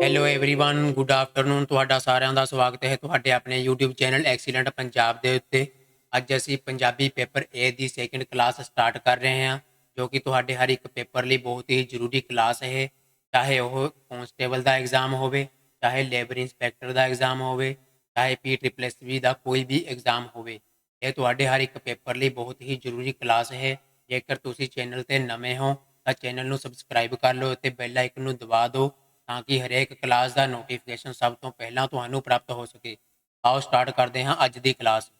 Hello everyone good afternoon ਤੁਹਾਡਾ ਸਾਰਿਆਂ ਦਾ ਸਵਾਗਤ ਹੈ ਤੁਹਾਡੇ ਆਪਣੇ YouTube ਚੈਨਲ ਐਕਸੀਲੈਂਟ ਪੰਜਾਬ ਦੇ ਉੱਤੇ ਅੱਜ ਅਸੀਂ ਪੰਜਾਬੀ ਪੇਪਰ A ਦੀ ਸੈਕੰਡ ਕਲਾਸ ਸਟਾਰਟ ਕਰ ਰਹੇ ਹਾਂ ਜੋ ਕਿ ਤੁਹਾਡੇ ਹਰ ਇੱਕ ਪੇਪਰ ਲਈ ਬਹੁਤ ਹੀ ਜ਼ਰੂਰੀ ਕਲਾਸ ਹੈ ਚਾਹੇ ਉਹ ਕਨਸਟੇਬਲ ਦਾ ਐਗਜ਼ਾਮ ਹੋਵੇ ਚਾਹੇ ਲੇਬਰ ਇੰਸਪੈਕਟਰ ਦਾ ਐਗਜ਼ਾਮ ਹੋਵੇ ਚਾਹੇ ਪੀ ਦਾ ਕੋਈ ਵੀ ਐਗਜ਼ਾਮ ਹੋਵੇ ਇਹ ਤੁਹਾਡੇ ਹਰ ਇੱਕ ਪੇਪਰ ਲਈ ਬਹੁਤ ਹੀ ਜ਼ਰੂਰੀ ਕਲਾਸ ਹੈ ਜੇਕਰ ਤੁਸੀਂ ਚੈਨਲ ਤੇ ਨਵੇਂ ਹੋ ਤਾਂ ਚੈਨਲ ਨੂੰ ਸਬਸਕ੍ਰਾਈਬ ਕਰ ਲਓ ਅਤੇ ਬੈਲ ਆਈਕਨ ਨੂੰ ਦਬਾ ਦਿਓ ਤਾਂ ਕਿ ਹਰੇਕ ਕਲਾਸ ਦਾ ਨੋਟੀਫਿਕੇਸ਼ਨ ਸਭ ਤੋਂ ਪਹਿਲਾਂ ਤੁਹਾਨੂੰ ਪ੍ਰਾਪਤ ਹੋ ਸਕੇ। ਆਓ ਸਟਾਰਟ ਕਰਦੇ ਹਾਂ ਅੱਜ ਦੀ ਕਲਾਸ।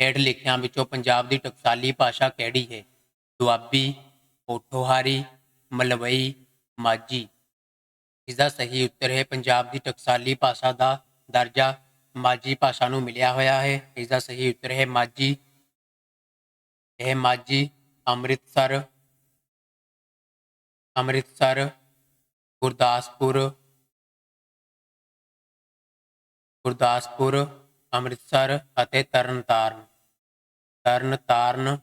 ਹੇਠ ਲਿਖਿਆਂ ਵਿੱਚੋਂ ਪੰਜਾਬ ਦੀ ਟਕਸਾਲੀ ਭਾਸ਼ਾ ਕਿਹੜੀ ਹੈ? ਦੁਆਬੀ ਪੋਠੋਹਾਰੀ ਮਲਵਈ, ਮਾਝੀ। ਇਸ ਦਾ ਸਹੀ ਉੱਤਰ ਹੈ ਪੰਜਾਬ ਦੀ ਟਕਸਾਲੀ ਭਾਸ਼ਾ ਦਾ ਦਰਜਾ। ਮਾਝੀ ਭਾਸ਼ਾ ਨੂੰ ਮਿਲਿਆ ਹੋਇਆ ਹੈ। ਇਸ ਦਾ ਸਹੀ ਉੱਤਰ ਹੈ ਮਾਝੀ। ਇਹ ਮਾਝੀ ਅੰਮ੍ਰਿਤਸਰ। ਅੰਮ੍ਰਿਤਸਰ ਗੁਰਦਾਸਪੁਰ ਗੁਰਦਾਸਪੁਰ, ਅੰਮ੍ਰਿਤਸਰ ਅਤੇ ਤਰਨਤਾਰਨ। ਤਰਨਤਾਰਨ,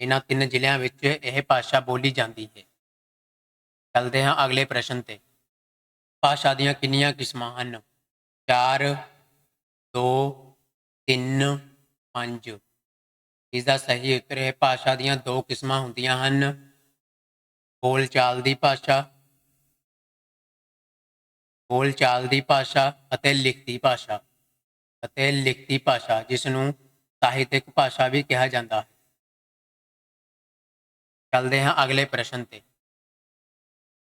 ਇਹਨਾਂ ਤਿੰਨ ਜ਼ਿਲ੍ਹਿਆਂ ਵਿੱਚ ਇਹ ਭਾਸ਼ਾ ਬੋਲੀ ਜਾਂਦੀ ਹੈ। ਚੱਲਦੇ ਹਾਂ ਅਗਲੇ ਪ੍ਰਸ਼ਨ ਤੇ। ਭਾਸ਼ਾ ਦੀਆਂ ਕਿੰਨੀਆਂ ਕਿਸਮਾਂ ਹਨ? 4 2 3 5 ਇਸ ਦਾ ਸਹੀ ਉੱਤਰ ਹੈ ਭਾਸ਼ਾ ਦੀਆਂ ਦੋ ਕਿਸਮਾਂ ਹੁੰਦੀਆਂ ਹਨ। ਬੋਲਚਾਲ ਦੀ ਭਾਸ਼ਾ ਬੋਲਚਾਲ ਦੀ ਭਾਸ਼ਾ ਅਤੇ ਲਿਖਤੀ ਭਾਸ਼ਾ। ਅਤੇ ਲਿਖਤੀ ਭਾਸ਼ਾ ਜਿਸ ਨੂੰ ਸਾਹਿਤਿਕ ਭਾਸ਼ਾ ਵੀ ਕਿਹਾ ਜਾਂਦਾ ਹੈ। ਚੱਲਦੇ ਹਾਂ ਅਗਲੇ ਪ੍ਰਸ਼ਨ ਤੇ।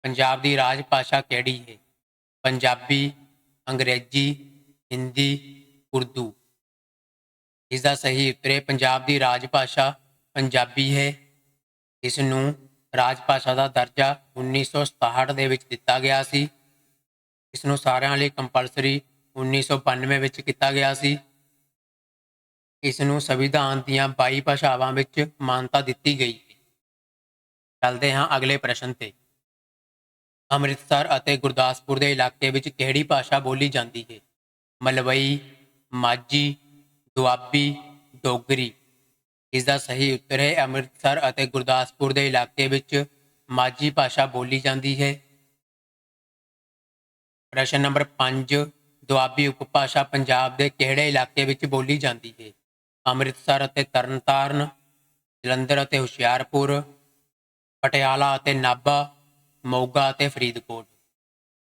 ਪੰਜਾਬ ਦੀ ਰਾਜ ਭਾਸ਼ਾ ਕਿਹੜੀ ਹੈ? ਪੰਜਾਬੀ, ਅੰਗਰੇਜ਼ੀ, ਹਿੰਦੀ, ਉਰਦੂ। ਇਸ ਦਾ ਸਹੀ ਉੱਤਰ ਹੈ ਪੰਜਾਬ ਦੀ ਰਾਜ ਭਾਸ਼ਾ ਪੰਜਾਬੀ ਹੈ। ਇਸ ਨੂੰ ਰਾਜ ਭਾਸ਼ਾ ਦਾ ਦਰਜਾ 1967 ਦੇ ਵਿੱਚ ਦਿੱਤਾ ਗਿਆ ਸੀ। ਇਸ ਨੂੰ ਸਾਰਿਆਂ ਲਈ ਕੰਪਲਸਰੀ 1992 ਵਿੱਚ ਕੀਤਾ ਗਿਆ ਸੀ। ਇਸ ਨੂੰ ਸੰਵਿਧਾਨ ਦੀਆਂ 22 ਭਾਸ਼ਾਵਾਂ ਵਿੱਚ ਮਾਨਤਾ ਦਿੱਤੀ ਗਈ। ਚੱਲਦੇ ਹਾਂ ਅਗਲੇ ਪ੍ਰਸ਼ਨ ਤੇ। ਅੰਮ੍ਰਿਤਸਰ ਅਤੇ ਗੁਰਦਾਸਪੁਰ ਦੇ ਇਲਾਕੇ ਵਿੱਚ ਕਿਹੜੀ ਭਾਸ਼ਾ ਬੋਲੀ ਜਾਂਦੀ ਹੈ? ਮਲਵਈ, ਮਾਝੀ, ਦੁਆਬੀ, ਡੋਗਰੀ। ਇਸ ਦਾ ਸਹੀ ਉੱਤਰ ਹੈ ਅੰਮ੍ਰਿਤਸਰ ਅਤੇ ਗੁਰਦਾਸਪੁਰ ਦੇ ਇਲਾਕੇ ਵਿੱਚ ਮਾਝੀ ਭਾਸ਼ਾ ਬੋਲੀ ਜਾਂਦੀ ਹੈ। ਪ੍ਰਸ਼ਨ ਨੰਬਰ 5 ਦੁਆਬੀ ਉਪਭਾਸ਼ਾ ਪੰਜਾਬ ਦੇ ਕਿਹੜੇ ਇਲਾਕੇ ਵਿੱਚ ਬੋਲੀ ਜਾਂਦੀ ਹੈ? ਅੰਮ੍ਰਿਤਸਰ ਅਤੇ ਤਰਨਤਾਰਨ, ਜਲੰਧਰ ਅਤੇ ਹੁਸ਼ਿਆਰਪੁਰ, ਪਟਿਆਲਾ ਅਤੇ ਨਾਭਾ, ਮੋਗਾ ਅਤੇ ਫਰੀਦਕੋਟ।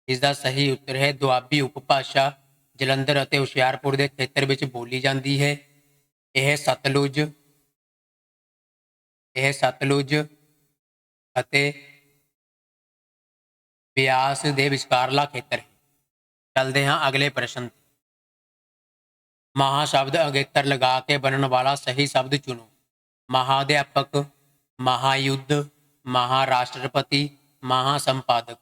ਇਸ ਦਾ ਸਹੀ ਉੱਤਰ ਹੈ, ਦੁਆਬੀ ਉਪਭਾਸ਼ਾ ਜਲੰਧਰ ਅਤੇ ਹੁਸ਼ਿਆਰਪੁਰ ਦੇ ਖੇਤਰ ਵਿੱਚ ਬੋਲੀ ਜਾਂਦੀ ਹੈ। ਇਹ ਸਤਲੁਜ ਇਹ ਸਤਲੁਜ ਅਤੇ ਬਿਆਸ ਦੇ ਵਿਚਕਾਰਲਾ ਖੇਤਰ ਹੈ। ਚੱਲਦੇ ਹਾਂ ਅਗਲੇ ਪ੍ਰਸ਼ਨ ਤੇ। ਮਹਾ ਸ਼ਬਦ ਅਗੇਤਰ ਲਗਾ ਕੇ ਬਣਨ ਵਾਲਾ ਸਹੀ ਸ਼ਬਦ ਚੁਣੋ। ਮਹਾਅਧਿਆਪਕ ਮਹਾਯੁੱਧ, ਮਹਾਰਾਸ਼ਟਰਪਤੀ, ਮਹਾਸੰਪਾਦਕ।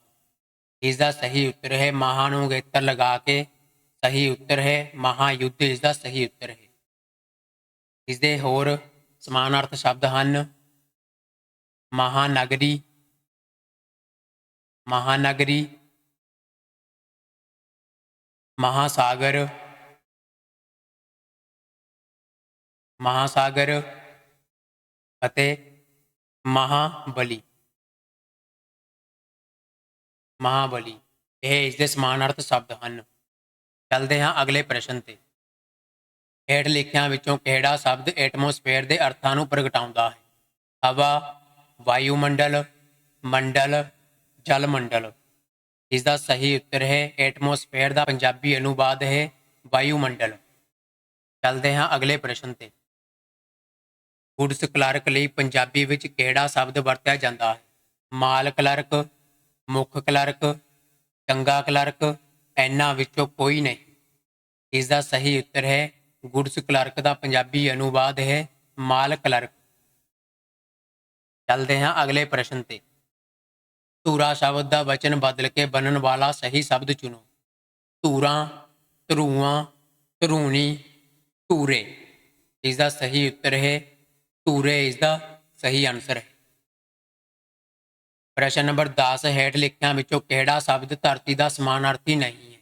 ਇਸ ਦਾ ਸਹੀ ਉੱਤਰ ਹੈ ਮਹਾ ਨੂੰ ਅਗੇਤਰ ਲਗਾ ਕੇ ਸਹੀ ਉੱਤਰ ਹੈ, ਮਹਾਯੁੱਧ ਇਸ ਦਾ ਸਹੀ ਉੱਤਰ ਹੈ। ਇਸ ਦੇ ਹੋਰ ਸਮਾਨਾਰਥ ਸ਼ਬਦ ਹਨ, ਮਹਾਨਗਰੀ ਮਹਾਨਗਰੀ ਮਹਾਸਾਗਰ ਮਹਾਸਾਗਰ ਅਤੇ ਮਹਾਬਲੀ। ਮਹਾਬਲੀ, ਇਹ ਇਸ ਦੇ ਸਮਾਨਾਰਥ ਸ਼ਬਦ ਹਨ। ਚੱਲਦੇ ਹਾਂ ਅਗਲੇ ਪ੍ਰਸ਼ਨ ਤੇ। ਹੇਠ ਲਿਖਿਆਂ ਵਿੱਚੋਂ ਕਿਹੜਾ ਸ਼ਬਦ ਐਟਮੋਸਫੇਅਰ ਦੇ ਅਰਥਾਂ ਨੂੰ ਪ੍ਰਗਟਾਉਂਦਾ ਹੈ? ਹਵਾ, ਵਾਯੂਮੰਡਲ, ਮੰਡਲ ਜਲ ਮੰਡਲ ਇਸ ਦਾ ਸਹੀ ਉੱਤਰ ਹੈ, ਐਟਮੋਸਫੇਅਰ ਦਾ ਪੰਜਾਬੀ ਅਨੁਵਾਦ ਹੈ, ਵਾਯੂਮੰਡਲ। ਚੱਲਦੇ ਹਾਂ ਅਗਲੇ ਪ੍ਰਸ਼ਨ ਤੇ। ਗੁਡਸ ਕਲਰਕ ਲਈ ਪੰਜਾਬੀ ਵਿੱਚ ਕਿਹੜਾ ਸ਼ਬਦ ਵਰਤਿਆ ਜਾਂਦਾ ਹੈ? ਮਾਲ ਕਲਰਕ, ਮੁੱਖ ਕਲਰਕ, ਚੰਗਾ ਕਲਰਕ, ਇਹਨਾਂ ਵਿੱਚੋਂ ਕੋਈ ਨਹੀਂ। ਇਸ ਦਾ ਸਹੀ ਉੱਤਰ ਹੈ ਗੁਡਸ ਕਲਰਕ ਦਾ ਪੰਜਾਬੀ ਅਨੁਵਾਦ ਹੈ, ਮਾਲ ਕਲਰਕ। ਚੱਲਦੇ ਹਾਂ ਅਗਲੇ ਪ੍ਰਸ਼ਨ ਤੇ। ਧੂਰਾ ਸ਼ਬਦ ਦਾ ਵਚਨ ਬਦਲ ਕੇ ਬਣਨ ਵਾਲਾ ਸਹੀ ਸ਼ਬਦ ਚੁਣੋ। ਧੂਰਾ, ਧਰੂਆਂ, ਧਰੂਣੀ, ਧੂਰੇ। ਇਸ ਦਾ ਸਹੀ ਉੱਤਰ ਹੈ, ਧੂਰੇ ਇਸ ਦਾ ਸਹੀ ਆਨਸਰ ਹੈ। ਪ੍ਰਸ਼ਨ ਨੰਬਰ 10 ਹੇਠ ਲਿਖਿਆਂ ਵਿੱਚੋਂ ਕਿਹੜਾ ਸ਼ਬਦ ਧਰਤੀ ਦਾ ਸਮਾਨਾਰਥੀ ਨਹੀਂ ਹੈ?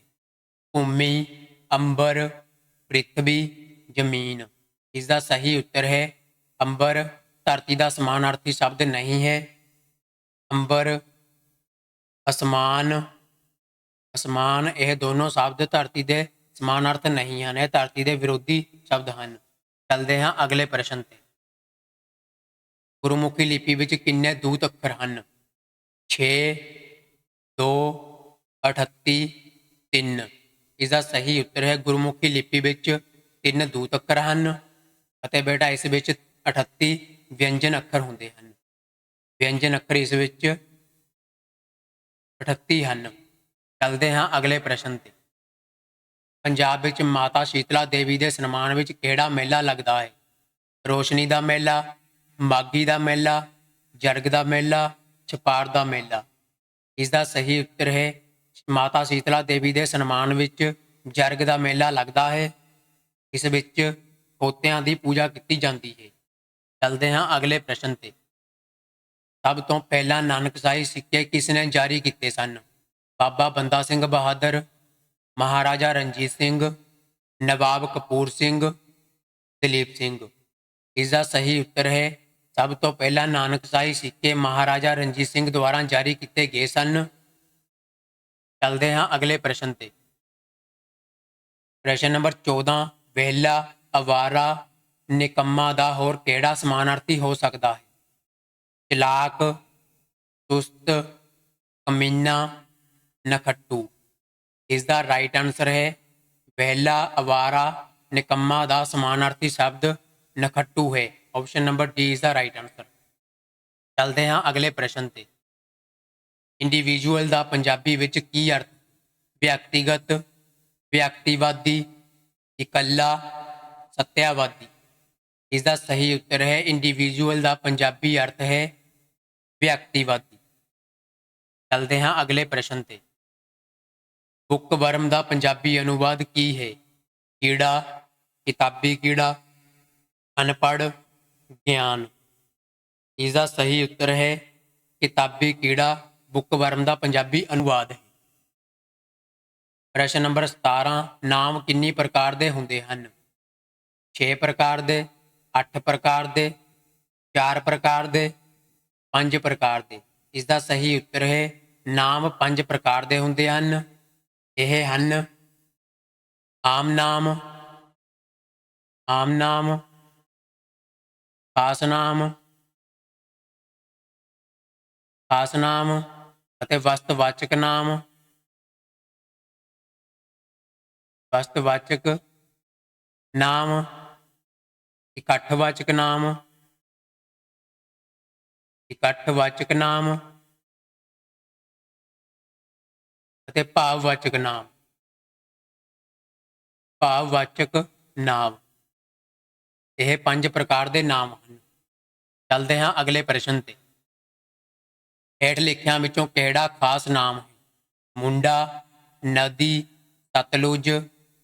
ਭੂਮੀ, ਅੰਬਰ, ਪ੍ਰਿਥਵੀ, ਜ਼ਮੀਨ। ਇਸ ਦਾ ਸਹੀ ਉੱਤਰ ਹੈ, ਅੰਬਰ। ਧਰਤੀ ਦਾ ਸਮਾਨਾਰਥੀ ਸ਼ਬਦ ਨਹੀਂ ਹੈ, ਅੰਬਰ। ਅਸਮਾਨ ਅਸਮਾਨ ਇਹ ਦੋਨੋਂ ਸ਼ਬਦ ਧਰਤੀ ਦੇ ਸਮਾਨ ਅਰਥ ਨਹੀਂ ਹਨ। ਇਹ ਧਰਤੀ ਦੇ ਵਿਰੋਧੀ ਸ਼ਬਦ ਹਨ। ਚੱਲਦੇ ਹਾਂ ਅਗਲੇ ਪ੍ਰਸ਼ਨ ਤੇ। ਗੁਰਮੁਖੀ ਲਿਪੀ ਵਿੱਚ ਕਿੰਨੇ ਦੂਤ ਅੱਖਰ ਹਨ? 6 2 38 3 ਇਸ ਦਾ ਸਹੀ ਉੱਤਰ ਹੈ, ਗੁਰਮੁਖੀ ਲਿਪੀ ਵਿੱਚ ਤਿੰਨ ਦੂਤ ਅੱਖਰ ਹਨ ਅਤੇ ਬੇਟਾ ਇਸ ਵਿੱਚ 38 ਵਿਅੰਜਨ ਅੱਖਰ ਹੁੰਦੇ ਹਨ। ਵਿਅੰਜਨ ਅੱਖਰ ਇਸ ਵਿੱਚ 38 ਹਨ। ਚੱਲਦੇ ਹਾਂ ਅਗਲੇ ਪ੍ਰਸ਼ਨ ਤੇ। ਪੰਜਾਬ ਵਿੱਚ ਮਾਤਾ ਸ਼ੀਤਲਾ ਦੇਵੀ ਦੇ ਸਨਮਾਨ ਵਿੱਚ ਕਿਹੜਾ ਮੇਲਾ ਲੱਗਦਾ ਹੈ? ਰੋਸ਼ਨੀ ਦਾ ਮੇਲਾ ਮਾਗੀ ਦਾ ਮੇਲਾ, ਜਰਗ ਦਾ ਮੇਲਾ, ਛਪਾਰ ਦਾ ਮੇਲਾ। ਇਸ ਦਾ ਸਹੀ ਉੱਤਰ ਹੈ, ਮਾਤਾ ਸ਼ੀਤਲਾ ਦੇਵੀ ਦੇ ਸਨਮਾਨ ਵਿੱਚ ਜਰਗ ਦਾ ਮੇਲਾ ਲੱਗਦਾ ਹੈ। ਇਸ ਵਿੱਚ ਪੋਤਿਆਂ ਦੀ ਪੂਜਾ ਕੀਤੀ ਜਾਂਦੀ ਹੈ। ਚੱਲਦੇ ਹਾਂ ਅਗਲੇ ਪ੍ਰਸ਼ਨ ਤੇ। ਸਭ ਤੋਂ ਪਹਿਲਾਂ ਨਾਨਕਸ਼ਾਹੀ ਸਿੱਕੇ ਕਿਸ ਨੇ ਜਾਰੀ ਕੀਤੇ ਸਨ? ਬਾਬਾ ਬੰਦਾ ਸਿੰਘ ਬਹਾਦਰ, ਮਹਾਰਾਜਾ ਰਣਜੀਤ ਸਿੰਘ, ਨਵਾਬ ਕਪੂਰ ਸਿੰਘ, ਦਲੀਪ ਸਿੰਘ। ਇਸ ਦਾ ਸਹੀ ਉੱਤਰ ਹੈ, ਸਭ ਤੋਂ ਪਹਿਲਾਂ ਨਾਨਕਸ਼ਾਹੀ ਸਿੱਕੇ ਮਹਾਰਾਜਾ ਰਣਜੀਤ ਸਿੰਘ ਦੁਆਰਾ ਜਾਰੀ ਕੀਤੇ ਗਏ ਸਨ। ਚੱਲਦੇ ਹਾਂ ਅਗਲੇ ਪ੍ਰਸ਼ਨ ਤੇ। ਪ੍ਰਸ਼ਨ ਨੰਬਰ 14 ਵੇਲਾ ਅਵਾਰਾ, ਨਿਕੰਮਾ ਦਾ ਹੋਰ ਕਿਹੜਾ ਸਮਾਨਾਰਥੀ ਹੋ ਸਕਦਾ ਹੈ? ਚਲਾਕ ਸੁਸਤ ਕਮੀਨਾ ਨਖੱਟੂ। ਇਸ ਦਾ ਰਾਈਟ ਆਨਸਰ ਹੈ, ਵਹਿਲਾ, ਅਵਾਰਾ, ਨਿਕੰਮਾ ਦਾ ਸਮਾਨਾਰਥੀ ਸ਼ਬਦ ਨਖੱਟੂ ਹੈ। ਆਪਸ਼ਨ ਨੰਬਰ ਡੀ ਇਸ ਦਾ ਰਾਈਟ ਆਨਸਰ ਚੱਲਦੇ ਹਾਂ ਅਗਲੇ ਪ੍ਰਸ਼ਨ ਤੇ। ਇੰਡੀਵਿਜੂਅਲ ਦਾ ਪੰਜਾਬੀ ਵਿੱਚ ਕੀ ਅਰਥ? ਵਿਅਕਤੀਗਤ, ਵਿਅਕਤੀਵਾਦੀ, ਇਕੱਲਾ, ਸਤਿਆਵਾਦੀ। ਇਸ ਦਾ ਸਹੀ ਉੱਤਰ ਹੈ ਇੰਡੀਵਿਜੂਅਲ ਦਾ ਪੰਜਾਬੀ ਅਰਥ ਹੈ ਵਿਅਕਤੀਵਾਦੀ ਚੱਲਦੇ ਹਾਂ ਅਗਲੇ ਪ੍ਰਸ਼ਨ ਤੇ। ਬੁੱਕ ਵਰਮ ਦਾ ਪੰਜਾਬੀ ਅਨੁਵਾਦ ਕੀ ਹੈ? ਕੀੜਾ, ਕਿਤਾਬੀ ਕੀੜਾ, ਅਨਪੜ੍ਹ, ਗਿਆਨ। ਇਸ ਦਾ ਸਹੀ ਉੱਤਰ ਹੈ, ਕਿਤਾਬੀ ਕੀੜਾ ਬੁੱਕ ਵਰਮ ਦਾ ਪੰਜਾਬੀ ਅਨੁਵਾਦ ਹੈ। ਪ੍ਰਸ਼ਨ ਨੰਬਰ 17 ਨਾਮ ਕਿੰਨੀ ਪ੍ਰਕਾਰ ਦੇ ਹੁੰਦੇ ਹਨ? 6 ਪ੍ਰਕਾਰ ਦੇ 8 ਪ੍ਰਕਾਰ ਦੇ 4 ਪ੍ਰਕਾਰ ਦੇ ਪੰਜ ਪ੍ਰਕਾਰ ਦੇ। ਇਸ ਦਾ ਸਹੀ ਉੱਤਰ ਹੈ, ਨਾਮ ਪੰਜ ਪ੍ਰਕਾਰ ਦੇ ਹੁੰਦੇ ਹਨ। ਇਹ ਹਨ, ਆਮ ਨਾਮ ਆਮ ਨਾਮ, ਖਾਸ ਨਾਮ ਖਾਸ ਨਾਮ ਅਤੇ ਵਸਤਵਾਚਕ ਨਾਮ। ਵਸਤਵਾਚਕ ਨਾਮ, ਇਕੱਠਵਾਚਕ ਨਾਮ ਇਕੱਠਵਾਚਕ ਨਾਮ ਅਤੇ ਭਾਵਵਾਚਕ ਨਾਮ। ਭਾਵਵਾਚਕ ਨਾਮ। ਇਹ ਪੰਜ ਪ੍ਰਕਾਰ ਦੇ ਨਾਮ ਹਨ। ਚੱਲਦੇ ਹਾਂ ਅਗਲੇ ਪ੍ਰਸ਼ਨ ਤੇ। ਹੇਠ ਲਿਖਿਆਂ ਵਿੱਚੋਂ ਕਿਹੜਾ ਖਾਸ ਨਾਮ ਹੈ? ਮੁੰਡਾ, ਨਦੀ, ਸਤਲੁਜ,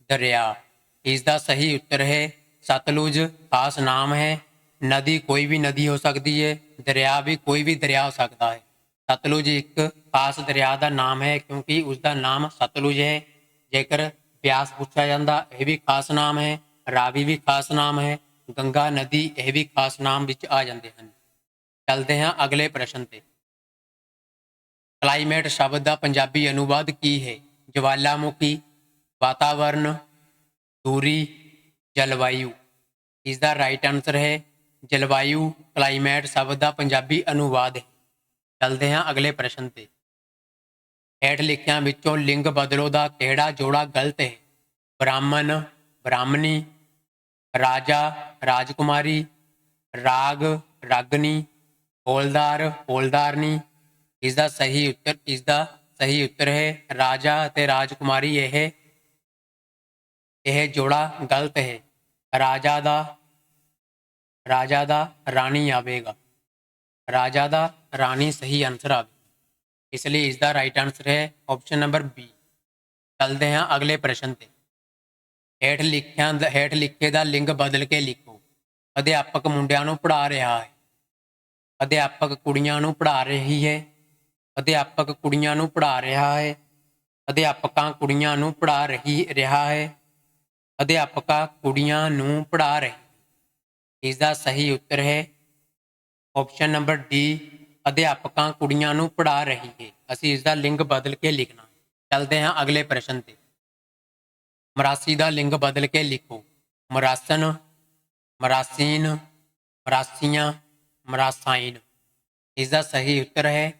ਦਰਿਆ। ਇਸ ਦਾ ਸਹੀ ਉੱਤਰ ਹੈ, ਸਤਲੁਜ ਖਾਸ ਨਾਮ ਹੈ। ਨਦੀ ਕੋਈ ਵੀ ਨਦੀ ਹੋ ਸਕਦੀ ਹੈ। ਦਰਿਆ ਵੀ ਕੋਈ ਵੀ ਦਰਿਆ ਹੋ ਸਕਦਾ ਹੈ। ਸਤਲੁਜ ਇੱਕ ਖਾਸ ਦਰਿਆ ਦਾ ਨਾਮ ਹੈ ਕਿਉਂਕਿ ਉਸ ਦਾ ਨਾਮ ਸਤਲੁਜ ਹੈ। ਜੇਕਰ ਬਿਆਸ ਪੁੱਛਿਆ ਜਾਂਦਾ, ਇਹ ਵੀ ਖਾਸ ਨਾਮ ਹੈ। ਰਾਵੀ ਵੀ ਖਾਸ ਨਾਮ ਹੈ। ਗੰਗਾ ਨਦੀ ਇਹ ਵੀ ਖਾਸ ਨਾਮ ਵਿੱਚ ਆ ਜਾਂਦੇ ਹਨ। ਚੱਲਦੇ ਹਾਂ ਅਗਲੇ ਪ੍ਰਸ਼ਨ ਤੇ। ਕਲਾਈਮੇਟ ਸ਼ਬਦ ਦਾ ਪੰਜਾਬੀ ਅਨੁਵਾਦ ਕੀ ਹੈ? ਜਵਾਲਾਮੁਖੀ, ਵਾਤਾਵਰਨ, ਦੂਰੀ, ਜਲਵਾਯੂ। ਇਸ ਦਾ ਰਾਈਟ ਆਨਸਰ ਹੈ ਜਲਵਾਯੂ, ਕਲਾਈਮੇਟ ਸ਼ਬਦ ਦਾ ਪੰਜਾਬੀ ਅਨੁਵਾਦ ਹੈ। ਚੱਲਦੇ ਹਾਂ ਅਗਲੇ ਪ੍ਰਸ਼ਨ ਤੇ। ਹੇਠ ਲਿਖਿਆਂ ਵਿੱਚੋਂ ਲਿੰਗ ਬਦਲੋ ਦਾ ਕਿਹੜਾ ਜੋੜਾ ਗਲਤ ਹੈ? ਬ੍ਰਾਹਮਣ, ਬ੍ਰਾਹਮਣੀ, ਰਾਜਾ, ਰਾਜਕੁਮਾਰੀ, ਰਾਗ, ਰਾਗਨੀ, ਹੋਲਦਾਰ, ਹੋਲਦਾਰਨੀ। ਇਸ ਦਾ ਸਹੀ ਉੱਤਰ, ਇਸ ਦਾ ਸਹੀ ਉੱਤਰ ਹੈ, ਰਾਜਾ ਅਤੇ ਰਾਜਕੁਮਾਰੀ ਇਹ ਇਹ ਜੋੜਾ ਗਲਤ ਹੈ। ਰਾਜਾ ਦਾ ਰਾਜਾ ਦਾ ਰਾਣੀ ਆਵੇਗਾ। ਰਾਜਾ ਦਾ ਰਾਣੀ ਸਹੀ ਆਨਸਰ ਆਵੇ। ਇਸ ਲਈ ਇਸ ਦਾ ਰਾਈਟ ਆਨਸਰ ਹੈ ਆਪਸ਼ਨ ਨੰਬਰ ਬੀ ਚੱਲਦੇ ਹਾਂ ਅਗਲੇ ਪ੍ਰਸ਼ਨ ਤੇ। ਹੇਠ ਲਿਖਿਆ ਦਾ, ਹੇਠ ਲਿਖੇ ਦਾ ਲਿੰਗ ਬਦਲ ਕੇ ਲਿਖੋ। ਅਧਿਆਪਕ ਮੁੰਡਿਆਂ ਨੂੰ ਪੜ੍ਹਾ ਰਿਹਾ ਹੈ। ਅਧਿਆਪਕ ਕੁੜੀਆਂ ਨੂੰ ਪੜ੍ਹਾ ਰਹੀ ਹੈ। ਅਧਿਆਪਕ ਕੁੜੀਆਂ ਨੂੰ ਪੜ੍ਹਾ ਰਿਹਾ ਹੈ। ਅਧਿਆਪਕਾਂ ਕੁੜੀਆਂ ਨੂੰ ਪੜ੍ਹਾ ਰਹੀ, ਰਿਹਾ ਹੈ। ਅਧਿਆਪਕਾ ਕੁੜੀਆਂ ਨੂੰ ਪੜ੍ਹਾ ਰਹੀ ਇਸ ਦਾ ਸਹੀ ਉੱਤਰ ਹੈ। ਆਪਸ਼ਨ ਨੰਬਰ ਡੀ ਅਧਿਆਪਕਾਂ ਕੁੜੀਆਂ ਨੂੰ ਪੜ੍ਹਾ ਰਹੀ ਹੈ। ਅਸੀਂ ਇਸ ਦਾ ਲਿੰਗ ਬਦਲ ਕੇ ਲਿਖਣਾ ਚੱਲਦੇ ਹਾਂ ਅਗਲੇ ਪ੍ਰਸ਼ਨ ਤੇ। ਮਰਾਸੀ ਦਾ ਲਿੰਗ ਬਦਲ ਕੇ ਲਿਖੋ। ਮਰਾਸਨ, ਮਰਾਸੀਨ, ਮਰਾਸੀਆਂ ਮਰਾਸਾਈਨ ਇਸ ਦਾ ਸਹੀ ਉੱਤਰ ਹੈ।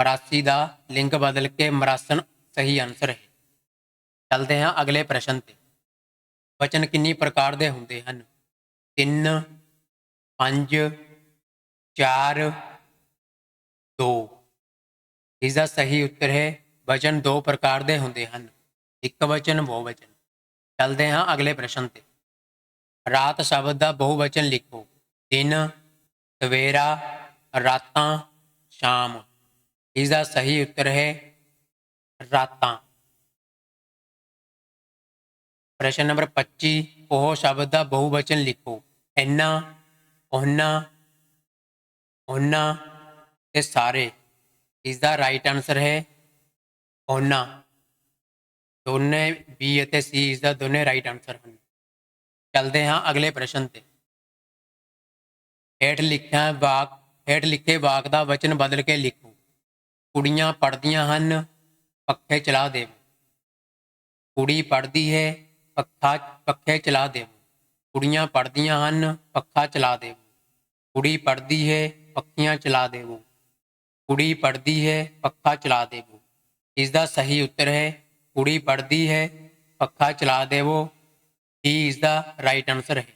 ਮਰਾਸੀ ਦਾ ਲਿੰਗ ਬਦਲ ਕੇ ਮਰਾਸਨ ਸਹੀ ਆਨਸਰ ਹੈ। ਚੱਲਦੇ ਹਾਂ ਅਗਲੇ ਪ੍ਰਸ਼ਨ ਤੇ। ਵਚਨ ਕਿੰਨੀ ਪ੍ਰਕਾਰ ਦੇ ਹੁੰਦੇ ਹਨ? 3 5 4 2 ਇਸ ਦਾ ਸਹੀ ਉੱਤਰ ਹੈ, ਵਚਨ ਦੋ ਪ੍ਰਕਾਰ ਦੇ ਹੁੰਦੇ ਹਨ। ਇੱਕ ਵਚਨ, ਬਹੁ ਵਚਨ। ਚੱਲਦੇ ਹਾਂ ਅਗਲੇ ਪ੍ਰਸ਼ਨ ਤੇ। ਰਾਤ ਸ਼ਬਦ ਦਾ ਬਹੁਵਚਨ ਲਿਖੋ। ਦਿਨ, ਸਵੇਰਾ, ਰਾਤਾਂ, ਸ਼ਾਮ। ਇਸ ਦਾ ਸਹੀ ਉੱਤਰ ਹੈ, ਰਾਤਾਂ। ਪ੍ਰਸ਼ਨ ਨੰਬਰ 25 ਉਹ ਸ਼ਬਦ ਦਾ ਬਹੁਵਚਨ ਲਿਖੋ। ਇੰਨਾ ਉਹਨਾਂ ਉਹਨਾਂ ਤੇ ਸਾਰੇ। ਇਸ ਦਾ ਰਾਈਟ ਆਨਸਰ ਹੈ ਉਹਨਾਂ ਦੋਨੇ ਬੀ ਅਤੇ ਸੀ ਇਸ ਦਾ ਦੋਨੇ ਰਾਈਟ ਆਨਸਰ ਹਨ। ਚੱਲਦੇ ਹਾਂ ਅਗਲੇ ਪ੍ਰਸ਼ਨ ਤੇ। ਹੇਠ ਲਿਖਿਆ ਵਾਕ, ਹੇਠ ਲਿਖੇ ਵਾਕ ਦਾ ਵਚਨ ਬਦਲ ਕੇ ਲਿਖੋ। ਕੁੜੀਆਂ ਪੜਦੀਆਂ ਹਨ, ਪੱਖੇ ਚਲਾ ਦੇਵੋ। ਕੁੜੀ ਪੜਦੀ ਹੈ, ਪੱਖਾ, ਪੱਖੇ ਚਲਾ ਦੇਵੋ। ਕੁੜੀਆਂ ਪੜਦੀਆਂ ਹਨ ਪੱਖਾ ਚਲਾ ਦੇਵੋ। ਕੁੜੀ ਪੜਦੀ ਹੈ ਪੱਖੀਆਂ ਚਲਾ ਦੇਵੋ। ਕੁੜੀ ਪੜਦੀ ਹੈ ਪੱਖਾ ਚਲਾ ਦੇਵੋ। ਇਸ ਦਾ ਸਹੀ ਉੱਤਰ ਹੈ, ਕੁੜੀ ਪੜਦੀ ਹੈ ਪੱਖਾ ਚਲਾ ਦੇਵੋ। ਹੀ ਇਸ ਦਾ ਰਾਈਟ ਆਨਸਰ ਹੈ?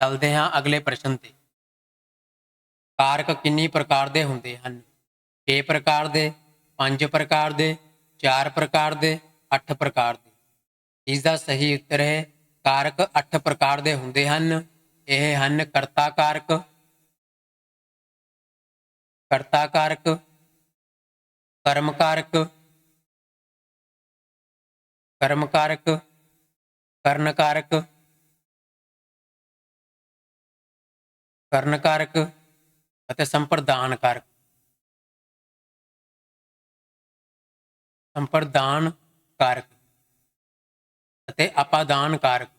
ਚੱਲਦੇ ਹਾਂ ਅਗਲੇ ਪ੍ਰਸ਼ਨ ਤੇ। ਕਾਰਕ ਕਿੰਨੀ ਪ੍ਰਕਾਰ ਦੇ ਹੁੰਦੇ ਹਨ? 6 ਪ੍ਰਕਾਰ ਦੇ 5 ਪ੍ਰਕਾਰ ਦੇ 4 ਪ੍ਰਕਾਰ ਦੇ 8 ਪ੍ਰਕਾਰ ਦੇ। ਇਸ ਦਾ ਸਹੀ ਉੱਤਰ ਹੈ ਕਾਰਕ 8 ਪ੍ਰਕਾਰ ਦੇ ਹੁੰਦੇ ਹਨ। ਇਹ ਹਨ ਕਰਤਾ ਕਾਰਕ ਕਰਤਾ ਕਾਰਕ, ਕਰਮ ਕਾਰਕ ਕਰਮ ਕਾਰਕ, ਕਰਨ ਕਾਰਕ ਕਰਨ ਕਾਰਕ ਅਤੇ ਸੰਪਰਦਾਨ ਕਾਰਕ। ਸੰਪਰਦਾਨ ਕਾਰਕ ਅਤੇ ਅਪਾਦਾਨ ਕਾਰਕ।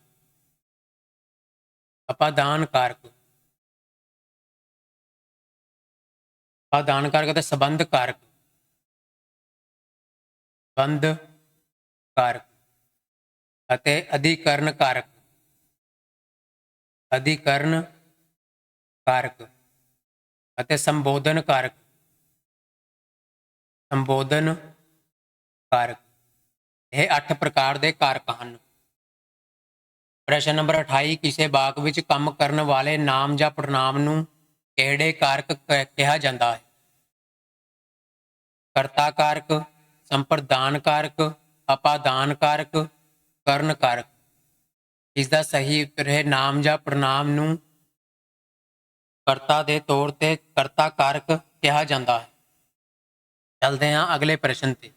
ਅਪਾਦਾਨ ਕਾਰਕ। ਅਪਾਦਾਨ ਕਾਰਕ ਅਤੇ ਸੰਬੰਧ ਕਾਰਕ। ਸੰਬੰਧ ਕਾਰਕ ਅਤੇ ਅਧਿਕਰਨ ਕਾਰਕ। ਅਧਿਕਰਨ ਕਾਰਕ ਅਤੇ ਸੰਬੋਧਨ ਕਾਰਕ। ਸੰਬੋਧਨ ਕਾਰਕ। ਇਹ 8 ਪ੍ਰਕਾਰ ਦੇ ਕਾਰਕ ਹਨ। ਪ੍ਰਸ਼ਨ ਨੰਬਰ 28 ਕਿਸੇ ਬਾਗ ਵਿੱਚ ਕੰਮ ਕਰਨ ਵਾਲੇ ਨਾਮ ਜਾਂ ਪ੍ਰਣਾਮ ਨੂੰ ਕਿਹੜੇ ਕਾਰਕ ਕ- ਕਿਹਾ ਜਾਂਦਾ ਹੈ? ਕਰਤਾ ਕਾਰਕ, ਸੰਪਰਦਾਨ ਕਾਰਕ, ਅਪਾਦਾਨ ਕਾਰਕ, ਕਰਨ ਕਾਰਕ। ਇਸ ਦਾ ਸਹੀ ਉੱਤਰ ਹੈ ਨਾਮ ਜਾਂ ਪ੍ਰਣਾਮ ਨੂੰ ਕਰਤਾ ਦੇ ਤੌਰ ਤੇ ਕਰਤਾ ਕਾਰਕ ਕਿਹਾ ਜਾਂਦਾ ਹੈ। ਚਲਦੇ ਹਾਂ ਅਗਲੇ ਪ੍ਰਸ਼ਨ ਤੇ।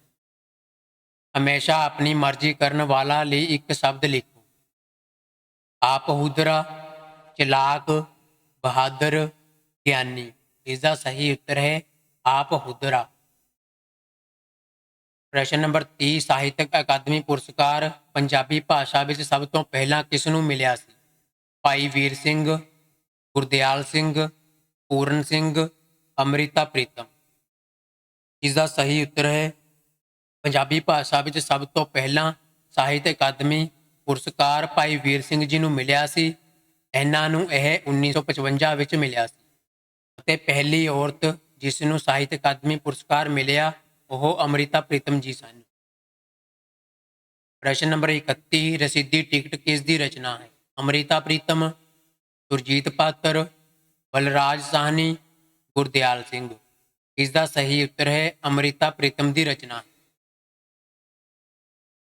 ਹਮੇਸ਼ਾ ਆਪਣੀ ਮਰਜ਼ੀ ਕਰਨ ਵਾਲਾ ਲਈ ਇੱਕ ਸ਼ਬਦ ਲਿਖ। ਆਪ ਹੁਦਰਾ, ਚਲਾਕ, ਬਹਾਦਰ, ਗਿਆਨੀ। ਇਸ ਦਾ ਸਹੀ ਉੱਤਰ ਹੈ, ਆਪ ਹੁਦਰਾ। ਪ੍ਰਸ਼ਨ ਨੰਬਰ 30 ਸਾਹਿਤਕ ਅਕਾਦਮੀ ਪੁਰਸਕਾਰ, ਪੰਜਾਬੀ ਭਾਸ਼ਾ ਵਿੱਚ ਸਭ ਤੋਂ ਪਹਿਲਾਂ ਕਿਸ ਨੂੰ ਮਿਲਿਆ ਸੀ? ਭਾਈ ਵੀਰ ਸਿੰਘ, ਗੁਰਦਿਆਲ ਸਿੰਘ, ਪੂਰਨ ਸਿੰਘ, ਅੰਮ੍ਰਿਤਾ ਪ੍ਰੀਤਮ। ਇਸ ਦਾ ਸਹੀ ਉੱਤਰ ਹੈ, ਪੰਜਾਬੀ ਭਾਸ਼ਾ ਵਿੱਚ ਸਭ ਤੋਂ ਪਹਿਲਾਂ ਸਾਹਿਤ ਅਕਾਦਮੀ ਪੁਰਸਕਾਰ ਭਾਈ ਵੀਰ ਸਿੰਘ ਜੀ ਨੂੰ ਮਿਲਿਆ ਸੀ। ਇਹਨਾਂ ਨੂੰ ਇਹ 1955 ਵਿੱਚ ਮਿਲਿਆ ਸੀ। ਅਤੇ ਪਹਿਲੀ ਔਰਤ ਜਿਸ ਨੂੰ ਸਾਹਿਤ ਅਕਾਦਮੀ ਪੁਰਸਕਾਰ ਮਿਲਿਆ, ਉਹ ਅੰਮ੍ਰਿਤਾ ਪ੍ਰੀਤਮ ਜੀ ਸਨ। ਪ੍ਰਸ਼ਨ ਨੰਬਰ 31 ਰਸੀਦੀ ਟਿਕਟ ਕਿਸ ਦੀ ਰਚਨਾ ਹੈ? ਅੰਮ੍ਰਿਤਾ ਪ੍ਰੀਤਮ, ਸੁਰਜੀਤ ਪਾਤਰ, ਬਲਰਾਜ ਸਾਹਨੀ, ਗੁਰਦਿਆਲ ਸਿੰਘ। ਇਸ ਦਾ ਸਹੀ ਉੱਤਰ ਹੈ, ਅੰਮ੍ਰਿਤਾ ਪ੍ਰੀਤਮ ਦੀ ਰਚਨਾ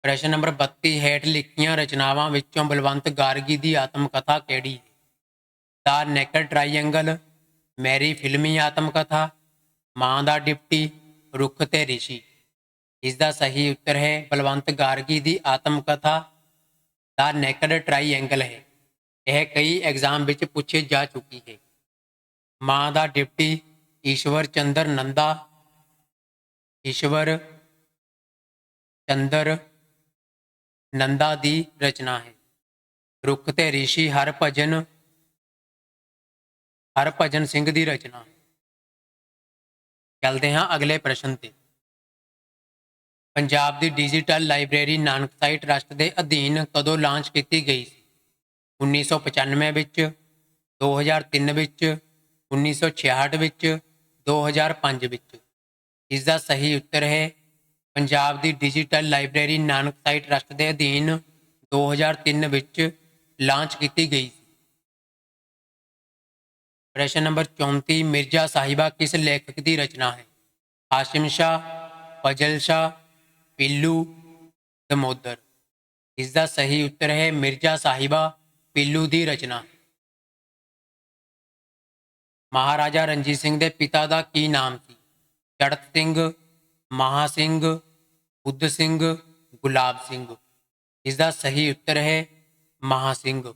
ਪ੍ਰਸ਼ਨ ਨੰਬਰ 32 ਹੇਠ ਲਿਖੀਆਂ ਰਚਨਾਵਾਂ ਵਿੱਚੋਂ ਬਲਵੰਤ ਗਾਰਗੀ ਦੀ ਆਤਮ ਕਥਾ ਕਿਹੜੀ? ਹੈ ਦਾ ਨੈਕਡ ਟ੍ਰਾਈਐਂਗਲ, ਮੈਰੀ ਫਿਲਮੀ ਆਤਮ ਕਥਾ ਮਾਂ ਦਾ ਡਿਪਟੀ, ਰੁੱਖ ਤੇ ਰਿਸ਼ੀ। ਇਸ ਦਾ ਸਹੀ ਉੱਤਰ ਹੈ ਬਲਵੰਤ ਗਾਰਗੀ ਦੀ ਆਤਮ ਕਥਾ ਦਾ ਨੈਕਡ ਟ੍ਰਾਈਐਂਗਲ ਹੈ। ਇਹ ਕਈ ਐਗਜ਼ਾਮ ਵਿੱਚ ਪੁੱਛੇ ਜਾ ਚੁੱਕੀ ਹੈ। ਮਾਂ ਦਾ ਡਿਪਟੀ, ਈਸ਼ਵਰ ਚੰਦਰ ਨੰਦਾ, ਈਸ਼ਵਰ ਚੰਦਰ ਨੰਦਾ ਦੀ ਰਚਨਾ ਹੈ। ਰੁੱਖ ਤੇ ਰਿਸ਼ੀ ਹਰਭਜਨ ਹਰਭਜਨ ਸਿੰਘ ਦੀ ਰਚਨਾ। ਚੱਲਦੇ ਹਾਂ ਅਗਲੇ ਪ੍ਰਸ਼ਨ ਤੇ। ਪੰਜਾਬ ਦੀ digital library Nanak Nanakshahi trust ਦੇ ਅਧੀਨ ਕਦੋਂ ਲਾਂਚ ਕੀਤੀ ਗਈ ਸੀ? 1995 ਵਿੱਚ 2003 ਵਿੱਚ 1966 ਵਿੱਚ 2005 ਵਿੱਚ। ਇਸ ਦਾ ਸਹੀ ਉੱਤਰ ਹੈ ਪੰਜਾਬ ਦੀ digital library Nanak Nanakshahi trust ਦੇ ਅਧੀਨ 2003 ਵਿੱਚ ਲਾਂਚ ਕੀਤੀ ਗਈ ਸੀ। ਪ੍ਰਸ਼ਨ ਨੰਬਰ 34 ਮਿਰਜ਼ਾ ਸਾਹਿਬਾ ਕਿਸ ਲੇਖਕ ਦੀ ਰਚਨਾ ਹੈ? ਹਾਸ਼ਿਮ ਸ਼ਾਹ, ਫਜ਼ਲ ਸ਼ਾਹ, ਪਿੱਲੂ ਦਮੋਦਰ। ਇਸ ਦਾ ਸਹੀ ਉੱਤਰ ਹੈ ਮਿਰਜ਼ਾ ਸਾਹਿਬਾ ਪਿੱਲੂ ਦੀ ਰਚਨਾ। ਮਹਾਰਾਜਾ ਰਣਜੀਤ ਸਿੰਘ ਦੇ ਪਿਤਾ ਦਾ ਕੀ ਨਾਮ ਸੀ? ਚੜਤ ਸਿੰਘ, ਮਹਾ ਸਿੰਘ ਬੁੱਧ ਸਿੰਘ, ਗੁਲਾਬ ਸਿੰਘ। ਇਸ ਦਾ ਸਹੀ ਉੱਤਰ ਹੈ, ਮਹਾ ਸਿੰਘ।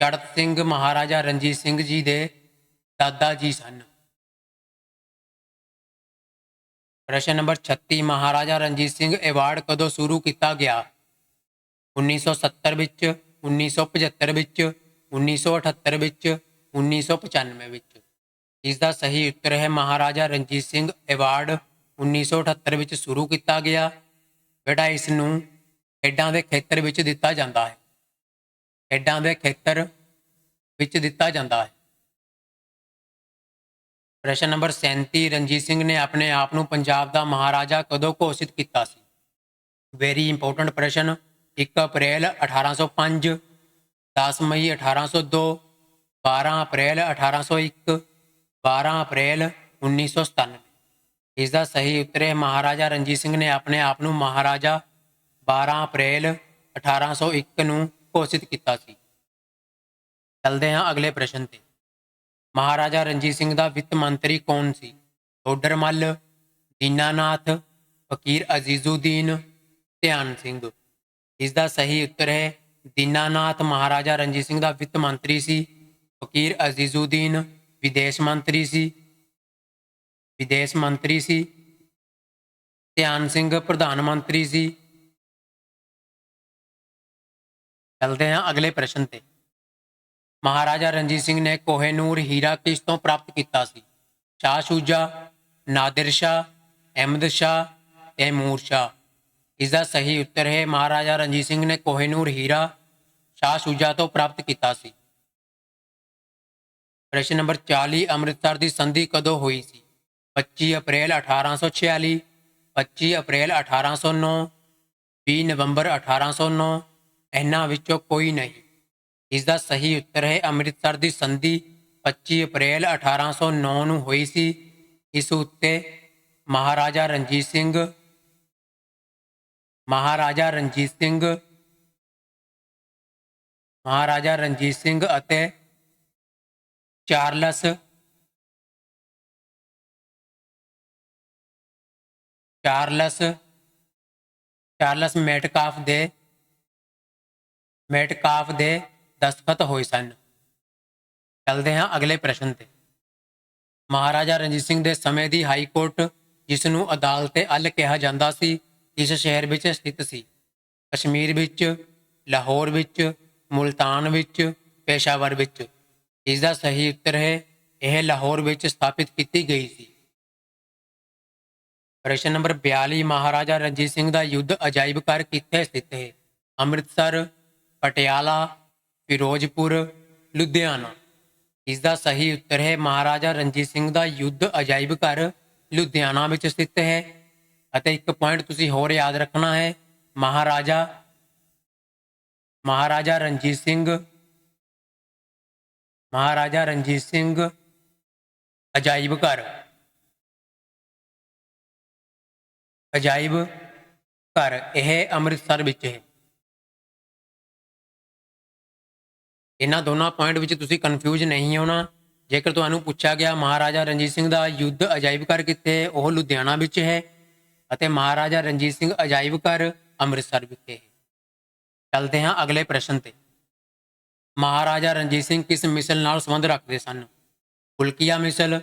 ਚੜਤ ਸਿੰਘ ਮਹਾਰਾਜਾ ਰਣਜੀਤ ਸਿੰਘ ਜੀ ਦੇ ਦਾਦਾ ਜੀ ਸਨ। ਪ੍ਰਸ਼ਨ ਨੰਬਰ 36 ਮਹਾਰਾਜਾ ਰਣਜੀਤ ਸਿੰਘ ਐਵਾਰਡ ਕਦੋਂ ਸ਼ੁਰੂ ਕੀਤਾ ਗਿਆ? 1970 ਵਿੱਚ 1975 ਵਿੱਚ 1978 ਵਿੱਚ 1995 ਵਿੱਚ। ਇਸ ਦਾ ਸਹੀ ਉੱਤਰ ਹੈ, ਮਹਾਰਾਜਾ ਰਣਜੀਤ ਸਿੰਘ ਐਵਾਰਡ 1978 ਵਿੱਚ ਸ਼ੁਰੂ ਕੀਤਾ ਗਿਆ ਬੇਟਾ ਇਸ ਨੂੰ ਖੇਡਾਂ ਦੇ ਖੇਤਰ ਵਿੱਚ ਦਿੱਤਾ ਜਾਂਦਾ ਹੈ। ਖੇਡਾਂ ਦੇ ਖੇਤਰ ਵਿੱਚ ਦਿੱਤਾ ਜਾਂਦਾ ਹੈ। ਪ੍ਰਸ਼ਨ ਨੰਬਰ 37 ਰਣਜੀਤ ਸਿੰਘ ਨੇ ਆਪਣੇ ਆਪ ਨੂੰ ਪੰਜਾਬ ਦਾ ਮਹਾਰਾਜਾ ਕਦੋਂ ਘੋਸ਼ਿਤ ਕੀਤਾ ਸੀ? ਵੈਰੀ ਇੰਪੋਰਟੈਂਟ ਪ੍ਰਸ਼ਨ। 1 ਅਪ੍ਰੈਲ 1805 10 ਮਈ 1802 12 ਅਪ੍ਰੈਲ 1801 12 ਅਪ੍ਰੈਲ 1997 ਇਸ ਦਾ ਸਹੀ ਉੱਤਰ ਹੈ, ਮਹਾਰਾਜਾ ਰਣਜੀਤ ਸਿੰਘ ਨੇ ਆਪਣੇ ਆਪ ਨੂੰ ਮਹਾਰਾਜਾ 12 ਅਪ੍ਰੈਲ 1801 ਨੂੰ ਘੋਸ਼ਿਤ ਕੀਤਾ ਸੀ। ਚਲਦੇ ਹਾਂ ਅਗਲੇ ਪ੍ਰਸ਼ਨ ਤੇ। ਮਹਾਰਾਜਾ ਰਣਜੀਤ ਸਿੰਘ ਦਾ ਵਿੱਤ ਮੰਤਰੀ ਕੌਣ ਸੀ? ਢੋਡਰਮੱਲ ਦੀਨਾਨਾਥ, ਫਕੀਰ ਅਜ਼ੀਜ਼ੁਦੀਨ, ਧਿਆਨ ਸਿੰਘ। ਇਸ ਦਾ ਸਹੀ ਉੱਤਰ ਹੈ, ਦੀਨਾਨਾਥ ਮਹਾਰਾਜਾ ਰਣਜੀਤ ਸਿੰਘ ਦਾ ਵਿੱਤ ਮੰਤਰੀ ਸੀ, ਫਕੀਰ ਅਜ਼ੀਜ਼ੁਦੀਨ ਵਿਦੇਸ਼ ਮੰਤਰੀ ਸੀ ਵਿਦੇਸ਼ ਮੰਤਰੀ ਸੀ, ਧਿਆਨ ਸਿੰਘ ਪ੍ਰਧਾਨ ਮੰਤਰੀ ਸੀ। ਚਲਦੇ ਹਾਂ ਅਗਲੇ ਪ੍ਰਸ਼ਨ ਤੇ। ਮਹਾਰਾਜਾ ਰਣਜੀਤ ਸਿੰਘ ਨੇ ਕੋਹੇਨੂਰ ਹੀਰਾ ਕਿਸ ਤੋਂ ਪ੍ਰਾਪਤ ਕੀਤਾ ਸੀ? ਸ਼ਾਹ ਸ਼ੂਜਾ, ਨਾਦਰ ਸ਼ਾਹ, ਅਹਿਮਦ ਸ਼ਾਹ ਤੈਮੂਰ ਸ਼ਾਹ। ਇਸ ਦਾ ਸਹੀ ਉੱਤਰ ਹੈ, ਮਹਾਰਾਜਾ ਰਣਜੀਤ ਸਿੰਘ ਨੇ ਕੋਹੇਨੂਰ ਹੀਰਾ ਸ਼ਾਹ ਸ਼ੂਜਾ ਤੋਂ ਪ੍ਰਾਪਤ ਕੀਤਾ ਸੀ। ਪ੍ਰਸ਼ਨ ਨੰਬਰ 40 ਅੰਮ੍ਰਿਤਸਰ ਦੀ ਸੰਧੀ ਕਦੋਂ ਹੋਈ ਸੀ? 25 ਅਪ੍ਰੈਲ 1846 25 ਅਪ੍ਰੈਲ 1809 20 ਨਵੰਬਰ 1809 ਇਹਨਾਂ ਵਿੱਚੋਂ ਕੋਈ ਨਹੀਂ ਇਸ ਦਾ ਸਹੀ ਉੱਤਰ ਹੈ ਅੰਮ੍ਰਿਤਸਰ ਦੀ ਸੰਧੀ 25 ਅਪ੍ਰੈਲ 1809 ਨੂੰ ਹੋਈ ਸੀ ਇਸ ਉੱਤੇ ਮਹਾਰਾਜਾ ਰਣਜੀਤ ਸਿੰਘ ਮਹਾਰਾਜਾ ਰਣਜੀਤ ਸਿੰਘ ਮਹਾਰਾਜਾ ਰਣਜੀਤ ਸਿੰਘ ਅਤੇ ਚਾਰਲਸ ਚਾਰਲਸ ਚਾਰਲਸ ਮੈਟਕਾਫ ਦੇ ਮੈਟਕਾਫ ਦੇ ਦਸਤਖਤ ਹੋਏ ਸਨ। ਚਲਦੇ ਹਾਂ ਅਗਲੇ ਪ੍ਰਸ਼ਨ ਤੇ। ਮਹਾਰਾਜਾ ਰਣਜੀਤ ਸਿੰਘ ਦੇ ਸਮੇਂ ਦੀ ਹਾਈ ਕੋਰਟ, ਜਿਸ ਨੂੰ ਅਦਾਲਤ-ਏ ਅਲ ਕਿਹਾ ਜਾਂਦਾ ਸੀ, ਇਸ ਸ਼ਹਿਰ ਵਿੱਚ ਸਥਿਤ ਸੀ। ਕਸ਼ਮੀਰ ਵਿੱਚ, ਲਾਹੌਰ ਵਿੱਚ, ਮੁਲਤਾਨ ਵਿੱਚ, ਪੇਸ਼ਾਵਰ ਵਿੱਚ। ਇਸ ਦਾ ਸਹੀ ਉੱਤਰ ਹੈ ਇਹ ਲਾਹੌਰ ਵਿੱਚ ਸਥਾਪਿਤ ਕੀਤੀ ਗਈ ਸੀ। ਪ੍ਰਸ਼ਨ ਨੰਬਰ 42 ਮਹਾਰਾਜਾ ਰਣਜੀਤ ਸਿੰਘ ਦਾ ਯੁੱਧ ਅਜਾਇਬ ਘਰ ਕਿੱਥੇ ਸਥਿਤ ਹੈ? ਅੰਮ੍ਰਿਤਸਰ, ਪਟਿਆਲਾ, ਫਿਰੋਜ਼ਪੁਰ, ਲੁਧਿਆਣਾ। ਇਸ ਦਾ ਸਹੀ ਉੱਤਰ ਹੈ, ਮਹਾਰਾਜਾ ਰਣਜੀਤ ਸਿੰਘ ਦਾ ਯੁੱਧ ਅਜਾਇਬ ਘਰ ਲੁਧਿਆਣਾ ਵਿੱਚ ਸਥਿਤ ਹੈ। ਅਤੇ ਇੱਕ ਪੁਆਇੰਟ ਤੁਸੀਂ ਹੋਰ ਯਾਦ ਰੱਖਣਾ ਹੈ, ਮਹਾਰਾਜਾ ਮਹਾਰਾਜਾ ਰਣਜੀਤ ਸਿੰਘ, ਮਹਾਰਾਜਾ ਰਣਜੀਤ ਸਿੰਘ ਅਜਾਇਬ ਘਰ। ਅਜਾਇਬ ਘਰ ਇਹ ਅੰਮ੍ਰਿਤਸਰ ਵਿੱਚ ਹੈ। ਇਹਨਾਂ ਦੋਨਾਂ ਪੁਆਇੰਟ ਵਿੱਚ ਤੁਸੀਂ ਕਨਫਿਊਜ਼ ਨਹੀਂ ਹੋਣਾ। ਜੇਕਰ ਤੁਹਾਨੂੰ ਪੁੱਛਿਆ ਗਿਆ ਮਹਾਰਾਜਾ ਰਣਜੀਤ ਸਿੰਘ ਦਾ ਯੁੱਧ ਅਜਾਇਬ ਘਰ ਕਿੱਥੇ ਹੈ, ਉਹ ਲੁਧਿਆਣਾ ਵਿੱਚ ਹੈ ਅਤੇ ਮਹਾਰਾਜਾ ਰਣਜੀਤ ਸਿੰਘ ਅਜਾਇਬ ਘਰ ਅੰਮ੍ਰਿਤਸਰ ਵਿਖੇ ਹੈ। ਚਲਦੇ ਹਾਂ ਅਗਲੇ ਪ੍ਰਸ਼ਨ ਤੇ। ਮਹਾਰਾਜਾ ਰਣਜੀਤ ਸਿੰਘ ਕਿਸ ਮਿਸਲ ਨਾਲ ਸੰਬੰਧ ਰੱਖਦੇ ਸਨ? ਫੁਲਕੀਆ ਮਿਸਲ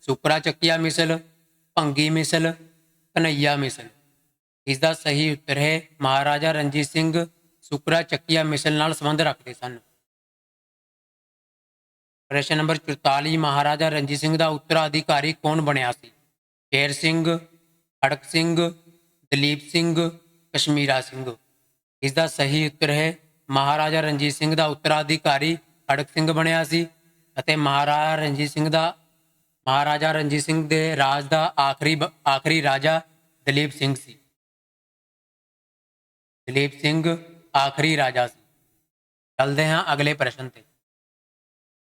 ਸੁਪਰਾ ਚੱਕੀਆ ਮਿਸਲ, ਭੰਗੀ ਮਿਸਲ ਕਨਈਆ ਮਿਸਲ ਇਸ ਦਾ ਸਹੀ ਉੱਤਰ ਹੈ, ਮਹਾਰਾਜਾ ਰਣਜੀਤ ਸਿੰਘ ਸੁਕਰਾ ਚੱਕੀਆ ਮਿਸਲ ਨਾਲ ਸੰਬੰਧ ਰੱਖਦੇ ਸਨ। ਪ੍ਰਸ਼ਨ ਨੰਬਰ 44 ਮਹਾਰਾਜਾ ਰਣਜੀਤ ਸਿੰਘ ਦਾ ਉੱਤਰਾਧਿਕਾਰੀ ਕੌਣ ਬਣਿਆ ਸੀ? ਸ਼ੇਰ ਸਿੰਘ, ਖੜਕ ਸਿੰਘ, ਦਲੀਪ ਸਿੰਘ, ਕਸ਼ਮੀਰਾ ਸਿੰਘ। ਇਸ ਦਾ ਸਹੀ ਉੱਤਰ ਹੈ, ਮਹਾਰਾਜਾ ਰਣਜੀਤ ਸਿੰਘ ਦਾ ਉੱਤਰਾਧਿਕਾਰੀ ਖੜਕ ਸਿੰਘ ਬਣਿਆ ਸੀ ਅਤੇ ਮਹਾਰਾਜਾ ਰਣਜੀਤ ਸਿੰਘ ਦਾ ਮਹਾਰਾਜਾ ਰਣਜੀਤ ਸਿੰਘ ਦੇ ਰਾਜ ਦਾ ਆਖਰੀ ਬ- ਆਖਰੀ ਰਾਜਾ ਦਲੀਪ ਸਿੰਘ ਸੀ। ਦਲੀਪ ਸਿੰਘ ਆਖਰੀ ਰਾਜਾ ਸੀ। ਚੱਲਦੇ ਹਾਂ ਅਗਲੇ ਪ੍ਰਸ਼ਨ ਤੇ।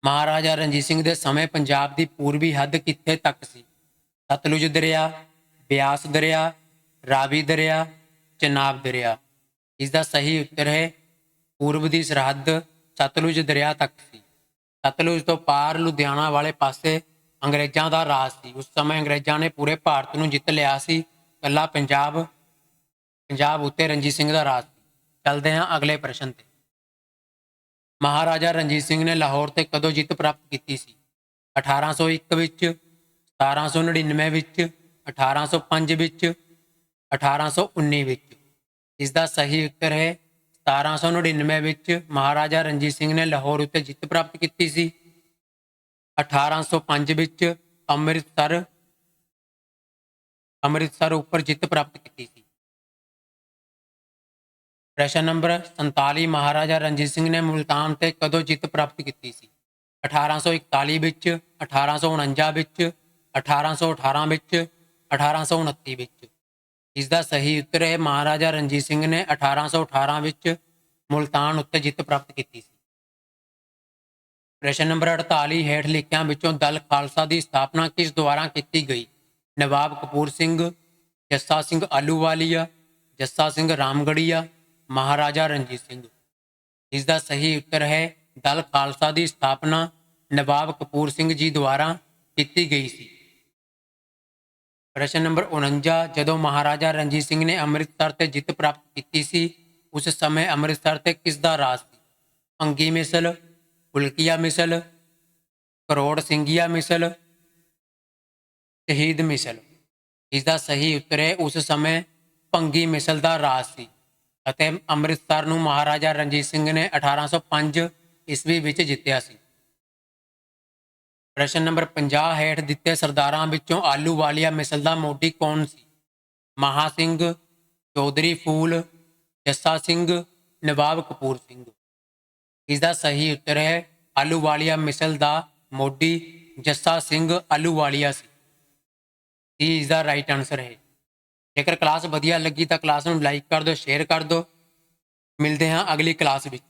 ਮਹਾਰਾਜਾ ਰਣਜੀਤ ਸਿੰਘ ਦੇ ਸਮੇਂ ਪੰਜਾਬ ਦੀ ਪੂਰਬੀ ਹੱਦ ਕਿੱਥੇ ਤੱਕ ਸੀ? ਸਤਲੁਜ ਦਰਿਆ, ਬਿਆਸ ਦਰਿਆ, ਰਾਵੀ ਦਰਿਆ, ਚਨਾਬ ਦਰਿਆ। ਇਸ ਦਾ ਸਹੀ ਉੱਤਰ ਹੈ, ਪੂਰਬ ਦੀ ਸਰਹੱਦ ਸਤਲੁਜ ਦਰਿਆ ਤੱਕ ਸੀ। ਸਤਲੁਜ ਤੋਂ ਪਾਰ ਲੁਧਿਆਣਾ ਵਾਲੇ ਪਾਸੇ ਅੰਗਰੇਜ਼ਾਂ ਦਾ ਰਾਜ ਸੀ। ਉਸ ਸਮੇਂ ਅੰਗਰੇਜ਼ਾਂ ਨੇ ਪੂਰੇ ਭਾਰਤ ਨੂੰ ਜਿੱਤ ਲਿਆ ਸੀ। ਕੱਲਾ ਪੰਜਾਬ ਪੰਜਾਬ ਉੱਤੇ ਰਣਜੀਤ ਸਿੰਘ ਦਾ ਰਾਜ ਸੀ। ਚੱਲਦੇ ਹਾਂ ਅਗਲੇ ਪ੍ਰਸ਼ਨ ਤੇ। ਮਹਾਰਾਜਾ ਰਣਜੀਤ ਸਿੰਘ ਨੇ ਲਾਹੌਰ ਤੇ ਕਦੋਂ ਜਿੱਤ ਪ੍ਰਾਪਤ ਕੀਤੀ ਸੀ? 1801 ਵਿੱਚ 1799 ਵਿੱਚ 1805 ਵਿੱਚ 1819 ਵਿੱਚ। ਇਸ ਦਾ ਸਹੀ ਉੱਤਰ ਹੈ 1799 ਵਿੱਚ ਮਹਾਰਾਜਾ ਰਣਜੀਤ ਸਿੰਘ ਨੇ ਲਾਹੌਰ ਉੱਤੇ ਜਿੱਤ ਪ੍ਰਾਪਤ ਕੀਤੀ ਸੀ। 1805 ਵਿੱਚ ਅੰਮ੍ਰਿਤਸਰ ਅੰਮ੍ਰਿਤਸਰ ਉੱਪਰ ਜਿੱਤ ਪ੍ਰਾਪਤ ਕੀਤੀ ਸੀ। ਪ੍ਰਸ਼ਨ ਨੰਬਰ 47 ਮਹਾਰਾਜਾ ਰਣਜੀਤ ਸਿੰਘ ਨੇ ਮੁਲਤਾਨ ਤੇ ਕਦੋਂ ਜਿੱਤ ਪ੍ਰਾਪਤ ਕੀਤੀ ਸੀ? 1841 ਵਿੱਚ 1849 ਵਿੱਚ 1818 ਵਿੱਚ 1829 ਵਿੱਚ। ਇਸ ਦਾ ਸਹੀ ਉੱਤਰ ਹੈ ਮਹਾਰਾਜਾ ਰਣਜੀਤ ਸਿੰਘ ਨੇ 1818 ਵਿੱਚ ਮੁਲਤਾਨ ਉੱਤੇ ਜਿੱਤ ਪ੍ਰਾਪਤ ਕੀਤੀ ਸੀ। ਪ੍ਰਸ਼ਨ ਨੰਬਰ 48 ਹੇਠ ਲਿਖਿਆਂ ਵਿੱਚੋਂ ਦਲ ਖਾਲਸਾ ਦੀ ਸਥਾਪਨਾ ਕਿਸ ਦੁਆਰਾ ਕੀਤੀ ਗਈ? ਨਵਾਬ ਕਪੂਰ ਸਿੰਘ, ਜੱਸਾ ਸਿੰਘ ਆਲੂਵਾਲੀਆ ਜੱਸਾ ਸਿੰਘ ਰਾਮਗੜੀਆ, ਮਹਾਰਾਜਾ ਰਣਜੀਤ ਸਿੰਘ। ਇਸ ਦਾ ਸਹੀ ਉੱਤਰ ਹੈ, ਦਲ ਖਾਲਸਾ ਦੀ ਸਥਾਪਨਾ ਨਵਾਬ ਕਪੂਰ ਸਿੰਘ ਜੀ ਦੁਆਰਾ ਕੀਤੀ ਗਈ ਸੀ। ਪ੍ਰਸ਼ਨ ਨੰਬਰ 49 ਜਦੋਂ ਮਹਾਰਾਜਾ ਰਣਜੀਤ ਸਿੰਘ ਨੇ ਅੰਮ੍ਰਿਤਸਰ ਤੇ ਜਿੱਤ ਪ੍ਰਾਪਤ ਕੀਤੀ ਸੀ, ਉਸ ਸਮੇਂ ਅੰਮ੍ਰਿਤਸਰ ਤੇ ਕਿਸ ਦਾ ਰਾਜ ਸੀ? ਅੰਗੀ ਮਿਸਲ ਫੁਲਕੀਆ ਮਿਸਲ, ਕਰੋੜ ਸਿੰਘੀਆ ਮਿਸਲ, ਸ਼ਹੀਦ ਮਿਸਲ। ਇਸ ਦਾ ਸਹੀ ਉੱਤਰ ਹੈ ਉਸ ਸਮੇਂ ਭੰਗੀ ਮਿਸਲ ਦਾ ਰਾਜ ਸੀ ਅਤੇ ਅੰਮ੍ਰਿਤਸਰ ਨੂੰ ਮਹਾਰਾਜਾ ਰਣਜੀਤ ਸਿੰਘ ਨੇ 1805 ਈਸਵੀ ਵਿੱਚ ਜਿੱਤਿਆ ਸੀ। ਪ੍ਰਸ਼ਨ ਨੰਬਰ 50 ਹੇਠ ਦਿੱਤੇ ਸਰਦਾਰਾਂ ਵਿੱਚੋਂ ਆਲੂ ਵਾਲੀਆ ਮਿਸਲ ਦਾ ਮੋਢੀ ਕੌਣ ਸੀ? ਮਹਾ ਸਿੰਘ, ਚੌਧਰੀ ਫੂਲ, ਜੱਸਾ ਸਿੰਘ, ਨਵਾਬ ਕਪੂਰ ਸਿੰਘ। ਇਸ ਦਾ ਸਹੀ ਉੱਤਰ ਹੈ, ਆਲੂਵਾਲੀਆ ਮਿਸਲ ਦਾ ਮੋਢੀ ਜੱਸਾ ਸਿੰਘ ਆਲੂਵਾਲੀਆ ਸੀ। ਇਹ ਇਸ ਦਾ ਰਾਈਟ ਆਨਸਰ ਹੈ। ਜੇਕਰ ਕਲਾਸ ਵਧੀਆ ਲੱਗੀ ਤਾਂ ਕਲਾਸ ਨੂੰ ਲਾਈਕ ਕਰ ਦਿਓ ਸ਼ੇਅਰ ਕਰ ਦਿਓ। ਮਿਲਦੇ ਹਾਂ ਅਗਲੀ ਕਲਾਸ ਵਿੱਚ।